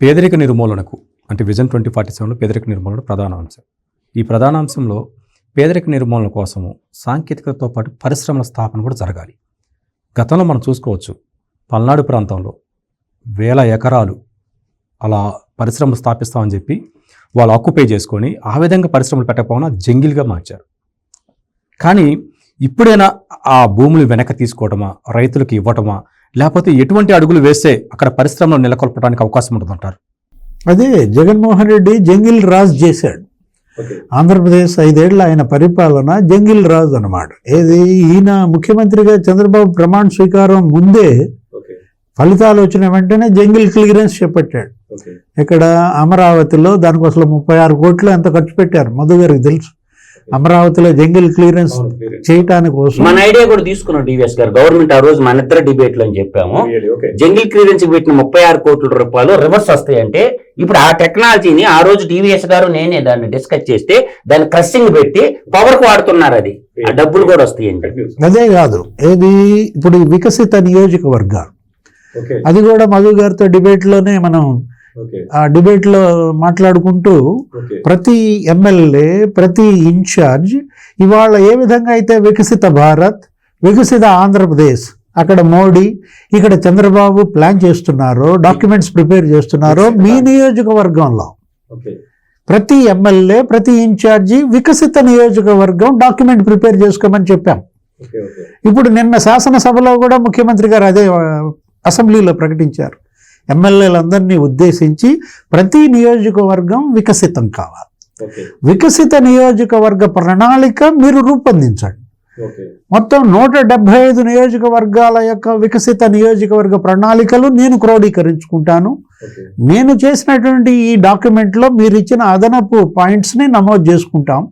పేదరిక నిర్మూలనకు అంటే విజన్ ట్వంటీ ఫార్టీ సెవెన్లో పేదరిక నిర్మూలన ప్రధాన అంశం. ఈ ప్రధాన అంశంలో పేదరిక నిర్మూలన కోసము సాంకేతికతతో పాటు పరిశ్రమల స్థాపన కూడా జరగాలి. గతంలో మనం చూసుకోవచ్చు పల్నాడు ప్రాంతంలో వేల ఎకరాలు అలా పరిశ్రమలు స్థాపిస్తామని చెప్పి వాళ్ళు ఆక్యుపై చేసుకొని ఆ విధంగా పరిశ్రమలు పెట్టకపోయినా జంగిల్గా మార్చారు. కానీ ఇప్పుడైనా ఆ భూములు వెనక తీసుకోవడమా రైతులకు ఇవ్వటమా లేకపోతే ఎటువంటి అడుగులు వేస్తే అక్కడ పరిశ్రమలు నెలకొల్పడానికి అవకాశం ఉంటుందంటారు అదే జగన్మోహన్ రెడ్డి జంగిల్ రాజ్ చేశాడు. ఆంధ్రప్రదేశ్ ఐదేళ్ళ ఆయన పరిపాలన జంగిల్ రాజు అన్నమాట. ఏది? ఈయన ముఖ్యమంత్రిగా చంద్రబాబు ప్రమాణ స్వీకారం ముందే ఫలితాలు వచ్చిన వెంటనే జంగిల్ క్లియరెన్స్ చేపట్టాడు. ఇక్కడ అమరావతిలో దానికి అసలు ముప్పై ఆరు కోట్లు ఎంత ఖర్చు పెట్టారు? మధు గారికి తెలుసు. అమరావతిలో జంగిల్ క్లియరెన్స్ చేయటానికి కోసం మన ఐడియా కూడా తీసుకున్నాం డివిఎస్ గారు. గవర్నమెంట్ ఆ రోజు మన ఇద్దరు డిబేట్లో అని చెప్పాము. జంగిల్ క్లియరెన్స్ పెట్టిన ముప్పై ఆరు కోట్ల రూపాయలు రివర్స్ వస్తాయంటే ఇప్పుడు ఆ టెక్నాలజీని ఆ రోజు టీవీఎస్ గారు నేనే దాన్ని డిస్కస్ చేస్తే దాన్ని క్రషింగ్ పెట్టి పవర్కు వాడుతున్నారు అది. ఆ డబ్బులు కూడా వస్తాయండి అదే కాదు ఏది ఇప్పుడు వికసిత నియోజకవర్గాలు అది కూడా మధు గారితో డిబేట్లోనే మనం ఆ డిబేట్లో మాట్లాడుకుంటూ ప్రతి ఎమ్మెల్యే ప్రతి ఇన్ఛార్జ్ ఇవాళ ఏ విధంగా అయితే వికసిత భారత్ వికసిత ఆంధ్రప్రదేశ్ అక్కడ మోడీ ఇక్కడ చంద్రబాబు ప్లాన్ చేస్తున్నారో డాక్యుమెంట్స్ ప్రిపేర్ చేస్తున్నారో మీ నియోజకవర్గంలో. ప్రతి ఎమ్మెల్యే ప్రతి ఇన్ఛార్జి వికసిత నియోజకవర్గం డాక్యుమెంట్ ప్రిపేర్ చేసుకోమని చెప్పాం. ఇప్పుడు నిన్న శాసనసభలో కూడా ముఖ్యమంత్రి గారు అదే అసెంబ్లీలో ప్రకటించారు. ఎమ్మెల్యేలందరినీ ఉద్దేశించి ప్రతి నియోజకవర్గం వికసితం కావాలి. వికసిత నియోజకవర్గ ప్రణాళిక మీరు రూపొందించండి. మొత్తం నూట డెబ్బై ఐదు నియోజకవర్గాల యొక్క వికసిత నియోజకవర్గ ప్రణాళికలు నేను క్రోడీకరించుకుంటాను. నేను చేసినటువంటి ఈ డాక్యుమెంట్లో మీరు ఇచ్చిన అదనపు పాయింట్స్ని నమోదు చేసుకుంటాం.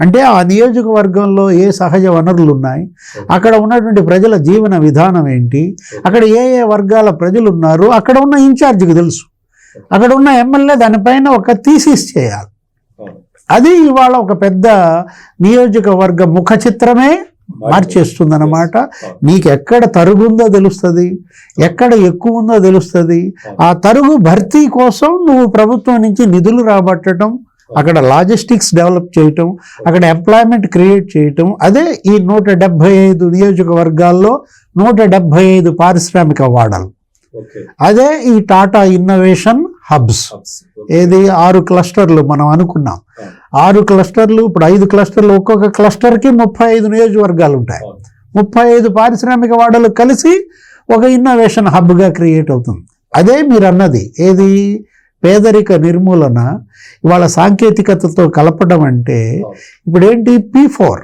అంటే ఆ నియోజకవర్గంలో ఏ సహజ వనరులు ఉన్నాయి అక్కడ ఉన్నటువంటి ప్రజల జీవన విధానం ఏంటి అక్కడ ఏ ఏ వర్గాల ప్రజలు ఉన్నారు అక్కడ ఉన్న ఇన్ఛార్జికి తెలుసు. అక్కడ ఉన్న ఎమ్మెల్యే దానిపైన ఒక థీసిస్ చేయాలి. అది ఇవాళ ఒక పెద్ద నియోజకవర్గ ముఖ చిత్రమే మార్చేస్తుందన్నమాట. నీకు ఎక్కడ తరుగుందో తెలుస్తుంది ఎక్కడ ఎక్కువ ఉందో తెలుస్తుంది ఆ తరుగు భర్తీ కోసం నువ్వు ప్రభుత్వం నుంచి నిధులు రాబట్టడం అక్కడ లాజిస్టిక్స్ డెవలప్ చేయటం అక్కడ ఎంప్లాయ్మెంట్ క్రియేట్ చేయటం అదే ఈ నూట డెబ్బై ఐదు నియోజకవర్గాల్లో నూట డెబ్బై ఐదు పారిశ్రామిక వాడలు. అదే ఈ టాటా ఇన్నోవేషన్ హబ్స్. ఏది? ఆరు క్లస్టర్లు మనం అనుకున్నాం. ఆరు క్లస్టర్లు ఇప్పుడు ఐదు క్లస్టర్లు ఒక్కొక్క క్లస్టర్కి ముప్పై ఐదు నియోజకవర్గాలు ఉంటాయి. ముప్పై ఐదు పారిశ్రామిక వాడలు కలిసి ఒక ఇన్నోవేషన్ హబ్గా క్రియేట్ అవుతుంది. అదే మీరు అన్నది ఏది? పేదరిక నిర్మూలన ఇవాళ సాంకేతికతతో కలపడం అంటే ఇప్పుడు ఏంటి పీ ఫోర్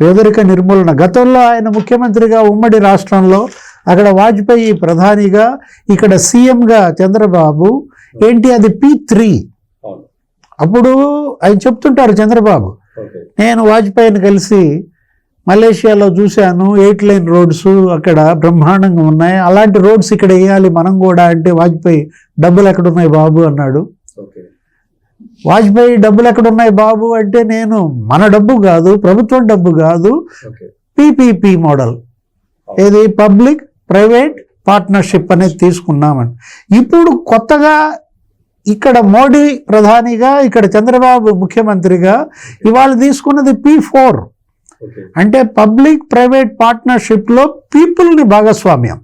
పేదరిక నిర్మూలన. గతంలో ఆయన ముఖ్యమంత్రిగా ఉమ్మడి రాష్ట్రంలో అక్కడ వాజ్పేయి ప్రధానిగా ఇక్కడ సీఎంగా చంద్రబాబు ఏంటి అది పీ త్రీ అప్పుడు ఆయన చెప్తుంటారు చంద్రబాబు నేను వాజ్పేయిని కలిసి మలేషియాలో చూశాను ఎయిట్ లైన్ రోడ్స్ అక్కడ బ్రహ్మాండంగా ఉన్నాయి. అలాంటి రోడ్స్ ఇక్కడ వేయాలి మనం కూడా అంటే వాజ్పేయి డబ్బులు ఎక్కడ ఉన్నాయి బాబు అన్నాడు. వాజ్పేయి డబ్బులు ఎక్కడ ఉన్నాయి బాబు అంటే నేను మన డబ్బు కాదు ప్రభుత్వం డబ్బు కాదు పీపీపీ మోడల్. ఏది? పబ్లిక్ ప్రైవేట్ పార్ట్నర్షిప్ అనేది తీసుకున్నామని. ఇప్పుడు కొత్తగా ఇక్కడ మోడీ ప్రధానిగా ఇక్కడ చంద్రబాబు ముఖ్యమంత్రిగా ఇవాళ తీసుకున్నది పీ ఫోర్. అంటే పబ్లిక్ ప్రైవేట్ పార్ట్నర్షిప్లో పీపుల్ని భాగస్వామ్యం.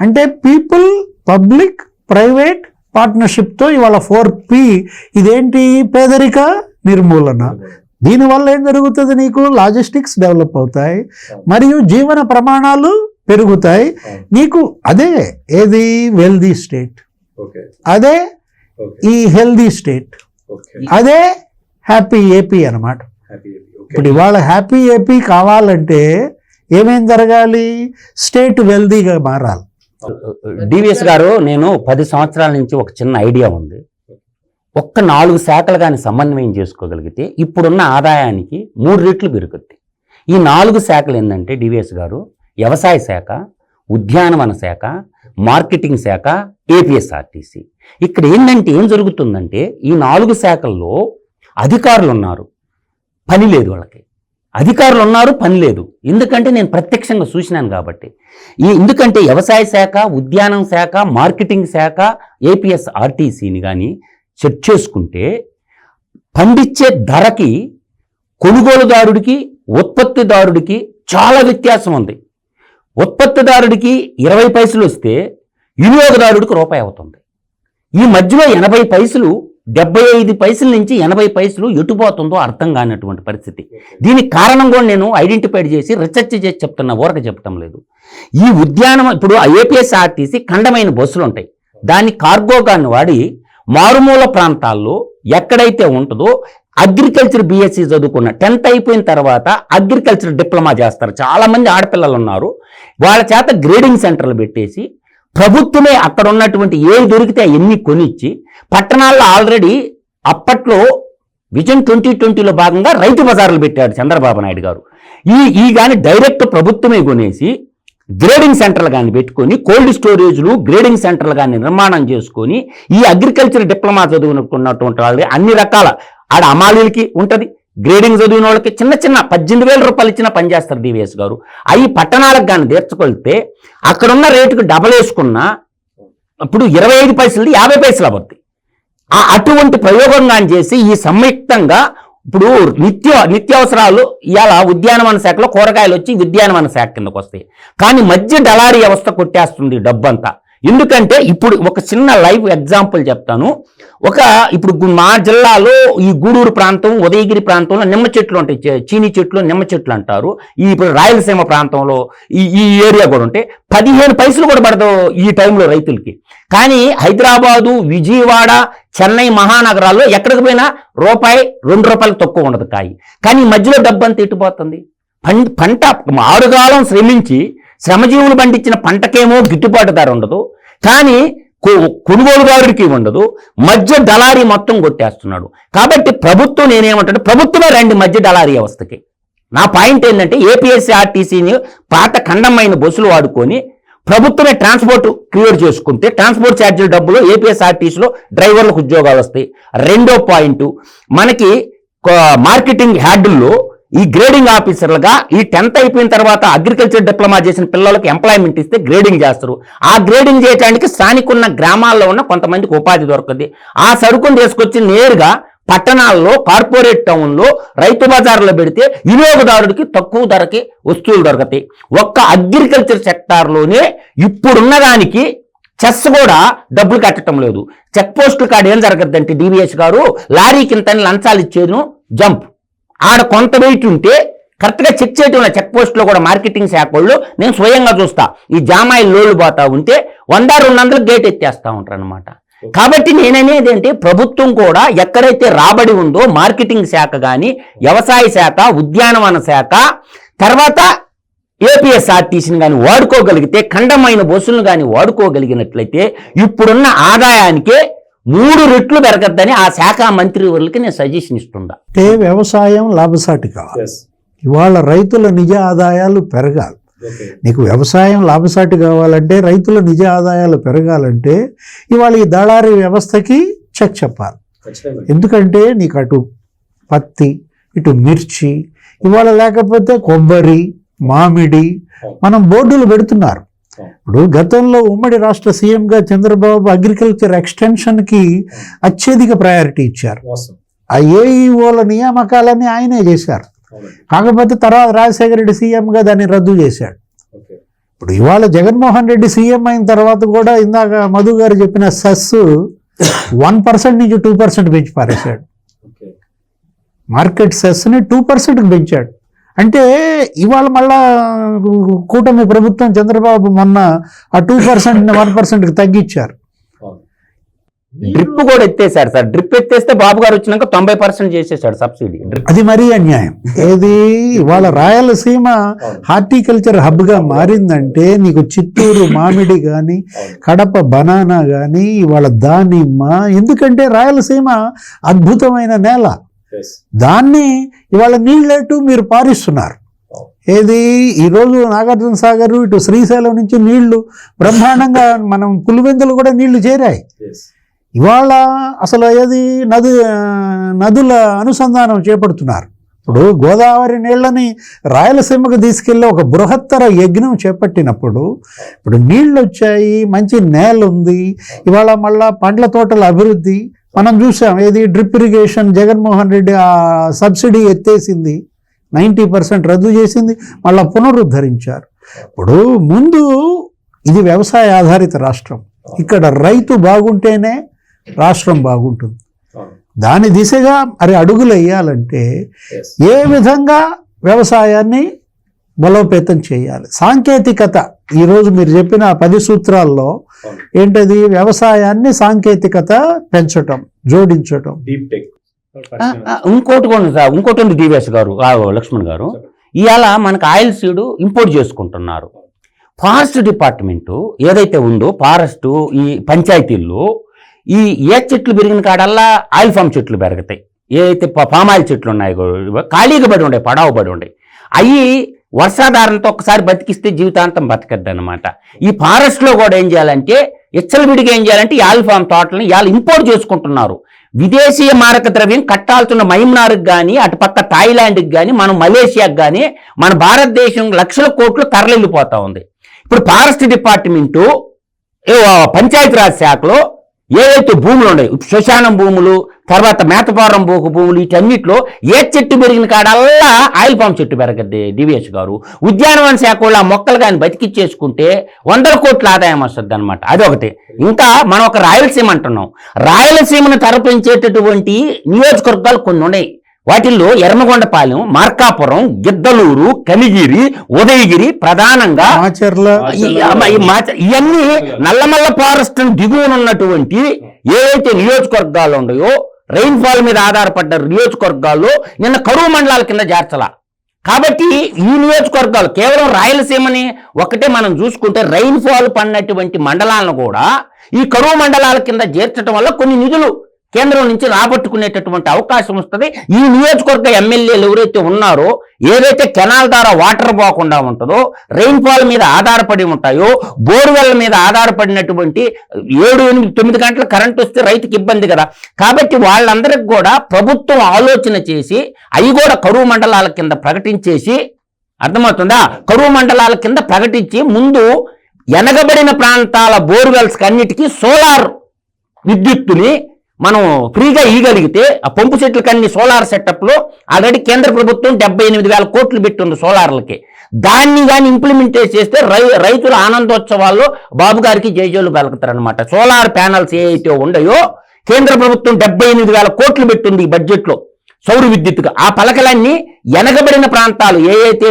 అంటే పీపుల్ పబ్లిక్ ప్రైవేట్ పార్ట్నర్షిప్తో ఇవాళ ఫోర్ పి ఇదేంటి పేదరిక? నిర్మూలన. దీనివల్ల ఏం జరుగుతుంది నీకు? లాజిస్టిక్స్ డెవలప్ అవుతాయి. మరియు జీవన ప్రమాణాలు పెరుగుతాయి. నీకు అదే ఏది? Wealthy state. అదే ఈ హెల్దీ స్టేట్. అదే హ్యాపీ ఏపీ అన్నమాట. ఇప్పుడు ఇవాళ హ్యాపీ ఏపీ కావాలంటే ఏమేం జరగాలి? స్టేట్ వెల్దీగా మారాలి. డివిఎస్ గారు నేను పది సంవత్సరాల నుంచి ఒక చిన్న ఐడియా ఉంది. ఒక్క నాలుగు శాఖలు కానీ సమన్వయం చేసుకోగలిగితే ఇప్పుడున్న ఆదాయానికి మూడు రెట్లు పెరుగుద్ది. ఈ నాలుగు శాఖలు ఏంటంటే డివిఎస్ గారు వ్యవసాయ శాఖ ఉద్యానవన శాఖ మార్కెటింగ్ శాఖ ఏపీఎస్ఆర్టీసీ ఇక్కడ ఏంటంటే ఏం జరుగుతుందంటే ఈ నాలుగు శాఖల్లో అధికారులు ఉన్నారు. పని లేదు వాళ్ళకి. అధికారులు ఉన్నారు పని లేదు. ఎందుకంటే నేను ప్రత్యక్షంగా చూసినాను కాబట్టి. ఈ ఎందుకంటే వ్యవసాయ శాఖ ఉద్యానం శాఖ మార్కెటింగ్ శాఖ ఏపీఎస్ ఆర్టీసీని కానీ చెక్ చేసుకుంటే పండించే ధరకి కొనుగోలుదారుడికి ఉత్పత్తిదారుడికి చాలా వ్యత్యాసం ఉంది. ఉత్పత్తిదారుడికి ఇరవై పైసలు వస్తే వినియోగదారుడికి రూపాయి అవుతుంది. ఈ మధ్యలో ఎనభై పైసలు డెబ్బై ఐదు పైసల నుంచి ఎనభై పైసలు ఎటుపోతుందో అర్థం కానటువంటి పరిస్థితి. దీనికి కారణం కూడా నేను ఐడెంటిఫైడ్ చేసి రీసెర్చ్ చేసి చెప్తున్నా ఊరక చెప్పటం లేదు. ఈ ఉద్యానం ఇప్పుడు ఏపీఎస్ఆర్టీసీ ఖండమైన బస్సులు ఉంటాయి. దాన్ని కార్గోగాన్ని వాడి మారుమూల ప్రాంతాల్లో ఎక్కడైతే ఉంటుందో అగ్రికల్చర్ బీఎస్సీ చదువుకున్న టెన్త్ అయిపోయిన తర్వాత అగ్రికల్చర్ డిప్లొమా చేస్తారు. చాలామంది ఆడపిల్లలు ఉన్నారు. వాళ్ళ చేత గ్రేడింగ్ సెంటర్లు పెట్టేసి ప్రభుత్వమే అక్కడ ఉన్నటువంటి ఏవి దొరికితే అవన్నీ కొనిచ్చి పట్టణాల్లో ఆల్రెడీ అప్పట్లో విజన్ ట్వంటీ ట్వంటీలో భాగంగా రైతు బజార్లు పెట్టాడు చంద్రబాబు నాయుడు గారు. ఈ ఈ కానీ డైరెక్ట్ ప్రభుత్వమే కొనేసి గ్రేడింగ్ సెంటర్లు కానీ పెట్టుకొని కోల్డ్ స్టోరేజ్లు గ్రేడింగ్ సెంటర్లు కానీ నిర్మాణం చేసుకొని ఈ అగ్రికల్చర్ డిప్లొమా చదువుకున్నటువంటి వాళ్ళు అన్ని రకాల ఆడ అమాలీలకి ఉంటుంది. గ్రేడింగ్ చదివిన వాళ్ళకి చిన్న చిన్న పద్దెనిమిది వేల రూపాయలు ఇచ్చిన పనిచేస్తారు డివిఎస్ గారు. అవి పట్టణాలకు కానీ తీర్చుకొలితే అక్కడున్న రేటుకు డబల్ వేసుకున్నా ఇప్పుడు ఇరవై ఐదు పైసలు యాభై పైసలు అవుతుంది ఆ అటువంటి ప్రయోగం కానీ చేసి ఈ సంయుక్తంగా ఇప్పుడు నిత్య నిత్యావసరాలు ఇవాళ ఉద్యానవన శాఖలో కూరగాయలు వచ్చి ఉద్యానవన శాఖ కిందకు వస్తాయి. కానీ మధ్య డలారీ వ్యవస్థ కొట్టేస్తుంది డబ్బంతా. ఎందుకంటే ఇప్పుడు ఒక చిన్న లైవ్ ఎగ్జాంపుల్ చెప్తాను. ఒక ఇప్పుడు మా జిల్లాలో ఈ గూడూరు ప్రాంతం ఉదయగిరి ప్రాంతంలో నిమ్మ చెట్లు ఉంటాయి. చీనీ చెట్లు నిమ్మ చెట్లు అంటారు. ఈ ఇప్పుడు రాయలసీమ ప్రాంతంలో ఈ ఈ ఏరియా కూడా ఉంటే పదిహేను పైసలు కూడా పడదు ఈ టైంలో రైతులకి. కానీ హైదరాబాదు విజయవాడ చెన్నై మహానగరాల్లో ఎక్కడికి పోయినా రూపాయి రెండు రూపాయలు తక్కువ ఉండదు కాయి. కానీ ఈ మధ్యలో డబ్బంతా ఎట్టుపోతుంది పం- పంట ఆరుగాలం శ్రమించి శ్రమజీవులు పండించిన పంటకేమో గిట్టుబాటు ధర ఉండదు. కానీ కొ- కొనుగోలుదారుడికి ఉండదు. మధ్య దళారీ మొత్తం కొట్టేస్తున్నాడు. కాబట్టి ప్రభుత్వం నేనేమంటాను ప్రభుత్వమే రండి మధ్య దళారీ వ్యవస్థకి. నా పాయింట్ ఏంటంటే ఏపీఎస్సీ ఆర్టీసీని పాత ఖండమైన బస్సులు వాడుకొని ప్రభుత్వమే ట్రాన్స్పోర్ట్ క్రియేట్ చేసుకుంటే ట్రాన్స్పోర్ట్ ఛార్జీల డబ్బులు ఏపీఎస్ఆర్టీసీలో డ్రైవర్లకు ఉద్యోగాలు వస్తాయి. రెండో పాయింట్ మనకి మార్కెటింగ్ హ్యాడ్ల్లో ఈ గ్రేడింగ్ ఆఫీసర్లుగా ఈ టెన్త్ అయిపోయిన తర్వాత అగ్రికల్చర్ డిప్లొమా చేసిన పిల్లలకు ఎంప్లాయ్మెంట్ ఇస్తే గ్రేడింగ్ చేస్తారు. ఆ గ్రేడింగ్ చేయడానికి స్థానిక ఉన్న గ్రామాల్లో ఉన్న కొంతమందికి ఉపాధి దొరుకుతుంది. ఆ సరుకును తీసుకొచ్చి నేరుగా పట్టణాల్లో కార్పొరేట్ టౌన్లో రైతు బజార్లో పెడితే వినియోగదారుడికి తక్కువ ధరకి వస్తువులు దొరుకుతాయి. ఒక్క అగ్రికల్చర్ సెక్టార్లోనే ఇప్పుడున్న దానికి చెస్ కూడా డబ్బులు కట్టడం లేదు. చెక్ పోస్టుల కాడ ఏం జరగద్దంటే డివిఎస్ గారు లారీ కింద లంచాలు ఇచ్చేను జంప్. ఆడ కొంత వెయిట్ ఉంటే కరెక్ట్గా చెక్ చేయటం చెక్ పోస్ట్లో కూడా మార్కెటింగ్ శాఖ వాళ్ళు నేను స్వయంగా చూస్తా. ఈ జామాయిల్ లోళ్ళు పోతా ఉంటే వంద రెండు వందలు గేట్ ఎత్తేస్తా ఉంటారు అనమాట కాబట్టి నేననేది ఏంటి ప్రభుత్వం కూడా ఎక్కడైతే రాబడి ఉందో మార్కెటింగ్ శాఖ కానీ వ్యవసాయ శాఖ ఉద్యానవన శాఖ తర్వాత ఏపీఎస్ఆర్టీసీని కానీ వాడుకోగలిగితే ఖండమైన బస్సులను కానీ వాడుకోగలిగినట్లయితే ఇప్పుడున్న ఆదాయానికే మూడు రెట్లు పెరగద్దని ఆ శాఖ మంత్రి వర్లకి నేను సజెషన్ ఇస్తుందా అంటే వ్యవసాయం లాభసాటి కావాలి ఇవాళ రైతుల నిజ ఆదాయాలు పెరగాలి. నీకు వ్యవసాయం లాభసాటి కావాలంటే రైతుల నిజ ఆదాయాలు పెరగాలంటే ఇవాళ ఈ దళారీ వ్యవస్థకి చెక్ చెప్పాలి. ఎందుకంటే నీకు అటు పత్తి ఇటు మిర్చి ఇవాళ లేకపోతే కొబ్బరి మామిడి మనం బోర్డులు పెడుతున్నారు. ఇప్పుడు గతంలో ఉమ్మడి రాష్ట్ర సీఎంగా చంద్రబాబు అగ్రికల్చర్ ఎక్స్టెన్షన్కి అత్యధిక ప్రయారిటీ ఇచ్చారు. ఆ ఏఈఓల నియామకాలన్నీ ఆయనే చేశారు. కాకపోతే తర్వాత రాజశేఖర రెడ్డి సీఎంగా దాన్ని రద్దు చేశాడు. ఇప్పుడు ఇవాళ జగన్మోహన్ రెడ్డి సీఎం అయిన తర్వాత కూడా ఇందాక మధు గారు చెప్పిన సెస్ వన్ పర్సెంట్ నుంచి టూ పర్సెంట్ పెంచి పారేశాడు. మార్కెట్ సెస్ని టూ పర్సెంట్కి పెంచాడు. అంటే ఇవాళ మళ్ళా కూటమి ప్రభుత్వం చంద్రబాబు మొన్న ఆ టూ పర్సెంట్ వన్ పర్సెంట్కి తగ్గించారు. డ్రిప్ కూడా ఎత్తేసారు సార్. డ్రిప్ ఎత్తేస్తే బాబు గారు వచ్చినాక తొంభై పర్సెంట్ చేసేసాడు సబ్సిడీ. అది మరీ అన్యాయం. ఏది? ఇవాళ రాయలసీమ హార్టికల్చర్ హబ్గా మారిందంటే నీకు చిత్తూరు మామిడి కానీ కడప బనానా కానీ ఇవాళ దానిమ్మ ఎందుకంటే రాయలసీమ అద్భుతమైన నేల. దాన్ని ఇవాళ నీళ్ళెట్టు మీరు పారిస్తున్నారు. ఏది? ఈరోజు నాగార్జున సాగర్ ఇటు శ్రీశైలం నుంచి నీళ్ళు బ్రహ్మాండంగా మనం పులివెందులు కూడా నీళ్ళు చేరాయి. ఇవాళ అసలు ఏది? నది నదుల అనుసంధానం చేపడుతున్నారు. ఇప్పుడు గోదావరి నీళ్ళని రాయలసీమకు తీసుకెళ్ళి ఒక బృహత్తర యజ్ఞం చేపట్టినప్పుడు ఇప్పుడు నీళ్ళు వచ్చాయి మంచి నేల ఉంది. ఇవాళ మళ్ళా పండ్ల తోటల అభివృద్ధి మనం చూసాం ఏది డ్రిప్ ఇరిగేషన్ జగన్మోహన్ రెడ్డి ఆ సబ్సిడీ ఎత్తేసింది నైంటీ పర్సెంట్ రద్దు చేసింది మళ్ళా పునరుద్ధరించారు. ఇప్పుడు ముందు ఇది వ్యవసాయ ఆధారిత రాష్ట్రం. ఇక్కడ రైతు బాగుంటేనే రాష్ట్రం బాగుంటుంది. దాని దిశగా మరి అడుగులు వేయాలంటే ఏ విధంగా వ్యవసాయాన్ని బలోపేతం చేయాలి? సాంకేతికత. ఈరోజు మీరు చెప్పిన పది సూత్రాల్లో ఏంటది? వ్యవసాయాన్ని సాంకేతికత పెంచటం జోడించటం. ఇంకోటి ఉంది సార్. ఇంకోటి ఉంది డివిఎస్ గారు ఆ, లక్ష్మణ్ గారు. ఇవాళ మనకు ఆయిల్ సీడ్ ఇంపోర్ట్ చేసుకుంటున్నారు. ఫారెస్ట్ డిపార్ట్మెంటు ఏదైతే ఉందో ఫారెస్ట్ ఈ పంచాయతీల్లో ఈ ఏ చెట్లు పెరిగిన కాడల్లా ఆయిల్ ఫామ్ చెట్లు పెరుగుతాయి. ఏదైతే ప- పామ్ ఆయిల్ చెట్లు ఉన్నాయో ఖాళీగా పడి ఉండే పడావు పడి ఉండే. అవి వర్షాధారంతో ఒకసారి బతికిస్తే జీవితాంతం బతకద్దు అనమాట ఈ ఫారెస్ట్లో కూడా ఏం చేయాలంటే విడిగా ఏం చేయాలంటే ఈ తోటలని ఫామ్ తోటలను ఇవాళ ఇంపోర్ట్ చేసుకుంటున్నారు. విదేశీయ మారక ద్రవ్యం కట్టాల్సిన మైమ్నార్కి కానీ అటుపక్క థాయిలాండ్కి కానీ మనం మలేషియాకి కానీ మన భారతదేశం లక్షల కోట్లు తరలిల్లిపోతా ఉంది. ఇప్పుడు ఫారెస్ట్ డిపార్ట్మెంటు పంచాయతీరాజ్ శాఖలో ఏవైతే భూములు ఉన్నాయి శ్మశానం భూములు తర్వాత మేతపారం భూకు భూములు వీటన్నిటిలో ఏ చెట్టు పెరిగిన కాడల్లా ఆయిల్ పామ్ చెట్టు పెరగద్ది డివిఎస్ గారు. ఉద్యానవన శాఖ వాళ్ళు ఆ మొక్కలు కానీ బతికిచ్చేసుకుంటే వందల కోట్ల ఆదాయం వస్తుంది అనమాట అదొకటి ఇంకా మనం ఒక రాయలసీమ అంటున్నాం. రాయలసీమను తరపించేటటువంటి నియోజకవర్గాలు కొన్ని ఉన్నాయి. వాటిల్లో ఎర్మగొండపాలెం మార్కాపురం గిద్దలూరు కలిగిరి ఉదయగిరి ప్రధానంగా ఇవన్నీ నల్లమల్ల ఫారెస్ట్ దిగువన ఉన్నటువంటి ఏవైతే నియోజకవర్గాలు ఉన్నాయో రెయిన్ ఫాల్ మీద ఆధారపడ్డ నియోజకవర్గాల్లో నిన్న కరువు మండలాల కింద చేర్చలా కాబట్టి ఈ నియోజకవర్గాలు కేవలం రాయలసీమని ఒకటే మనం చూసుకుంటే రెయిన్ ఫాల్ పడినటువంటి మండలాలను కూడా ఈ కరువు మండలాల కింద చేర్చడం వల్ల కొన్ని నిధులు కేంద్రం నుంచి రాబట్టుకునేటటువంటి అవకాశం వస్తుంది. ఈ నియోజకవర్గ ఎమ్మెల్యేలు ఎవరైతే ఉన్నారో ఏదైతే కెనాల్ ద్వారా వాటర్ పోకుండా ఉంటుందో రెయిన్ఫాల్ మీద ఆధారపడి ఉంటాయో బోర్వెల్ మీద ఆధారపడినటువంటి ఏడు ఎనిమిది తొమ్మిది గంటల కరెంట్ వస్తే రైతుకి ఇబ్బంది కదా. కాబట్టి వాళ్ళందరికి కూడా ప్రభుత్వం ఆలోచన చేసి అవి కూడా కరువు మండలాల కింద ప్రకటించేసి అర్థమవుతుందా? కరువు మండలాల కింద ప్రకటించి ముందు ఎనగబడిన ప్రాంతాల బోర్వెల్స్ అన్నిటికీ సోలార్ విద్యుత్తుని మనం ఫ్రీగా ఇవ్వగలిగితే ఆ పంపు సెట్లు అన్ని సోలార్ సెటప్లో ఆల్రెడీ కేంద్ర ప్రభుత్వం డెబ్బై ఎనిమిది వేల కోట్లు పెట్టింది సోలార్లకి దాన్ని కానీ ఇంప్లిమెంట్ చేస్తే రై రైతుల ఆనందోత్సవాల్లో బాబు గారికి జయజోలు పలుకుతారనమాట సోలార్ ప్యానల్స్ ఏవైతే ఉండయో కేంద్ర ప్రభుత్వం డెబ్బై ఎనిమిది వేల కోట్లు పెట్టింది ఈ బడ్జెట్లో సౌర విద్యుత్తుగా. ఆ పలకలన్నీ వెనకబడిన ప్రాంతాలు ఏ అయితే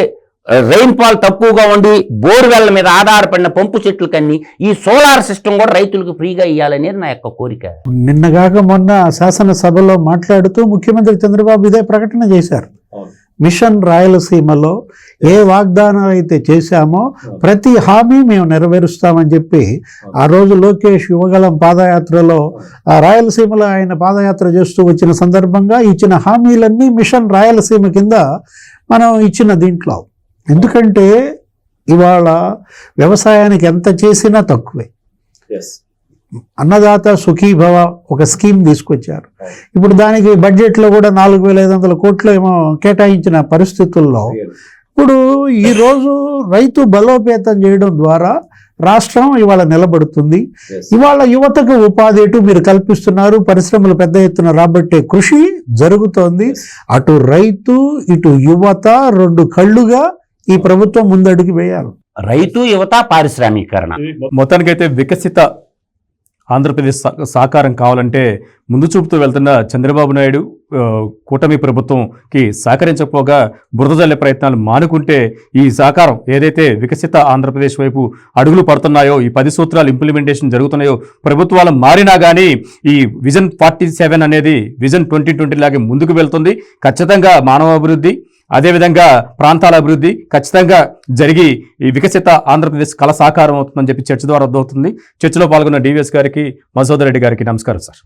ఫాల్ తక్కువగా ఉండి బోర్వెల్ మీద ఆధారపడిన పంపు చెట్లు కన్నీ ఈ సోలార్ సిస్టమ్ కూడా రైతులకు ఫ్రీగా ఇవ్వాలనేది నా యొక్క కోరిక. నిన్నగాక మొన్న శాసనసభలో మాట్లాడుతూ ముఖ్యమంత్రి చంద్రబాబు ఇదే ప్రకటన చేశారు. మిషన్ రాయలసీమలో ఏ వాగ్దానం అయితే చేశామో ప్రతి హామీ మేము నెరవేరుస్తామని చెప్పి ఆ రోజు లోకేష్ యువగలం పాదయాత్రలో ఆ రాయలసీమలో ఆయన పాదయాత్ర చేస్తూ వచ్చిన సందర్భంగా ఇచ్చిన హామీలన్నీ మిషన్ రాయలసీమ కింద మనం ఇచ్చిన దీంట్లో. ఎందుకంటే ఇవాళ వ్యవసాయానికి ఎంత చేసినా తక్కువే. అన్నదాత సుఖీభవ ఒక స్కీమ్ తీసుకొచ్చారు. ఇప్పుడు దానికి బడ్జెట్లో కూడా నాలుగు వేల ఐదు వందల కోట్లు ఏమో కేటాయించిన పరిస్థితుల్లో ఇప్పుడు ఈరోజు రైతు బలోపేతం చేయడం ద్వారా రాష్ట్రం ఇవాళ నిలబడుతుంది. ఇవాళ యువతకు ఉపాధి ఎటు మీరు కల్పిస్తున్నారు? పరిశ్రమలు పెద్ద ఎత్తున రాబట్టే కృషి జరుగుతోంది. అటు రైతు ఇటు యువత రెండు కళ్ళుగా ఈ ప్రభుత్వం ముందడుగు వేయాలి. రైతు యువత పారిశ్రామీకరణ. మొత్తానికైతే వికసిత ఆంధ్రప్రదేశ్ సాకారం కావాలంటే ముందు చూపుతూ వెళ్తున్న చంద్రబాబు నాయుడు కూటమి ప్రభుత్వంకి సహకరించకపోగా బురద జల్లే ప్రయత్నాలు మానుకుంటే ఈ సహకారం ఏదైతే వికసిత ఆంధ్రప్రదేశ్ వైపు అడుగులు పడుతున్నాయో ఈ పది సూత్రాలు ఇంప్లిమెంటేషన్ జరుగుతున్నాయో ప్రభుత్వాలు మారినా కానీ ఈ విజన్ ఫార్టీ సెవెన్ అనేది విజన్ ట్వంటీ ట్వంటీ లాగే ముందుకు వెళ్తుంది. ఖచ్చితంగా మానవాభివృద్ధి అదేవిధంగా ప్రాంతాల అభివృద్ధి ఖచ్చితంగా జరిగి ఈ వికసిత ఆంధ్రప్రదేశ్ కళ సాకారం అవుతుందని చెప్పి చర్చ ద్వారా అర్థమవుతుంది. చర్చలో పాల్గొన్న డివిఎస్ గారికి మసోదర్ రెడ్డి గారికి నమస్కారం సార్.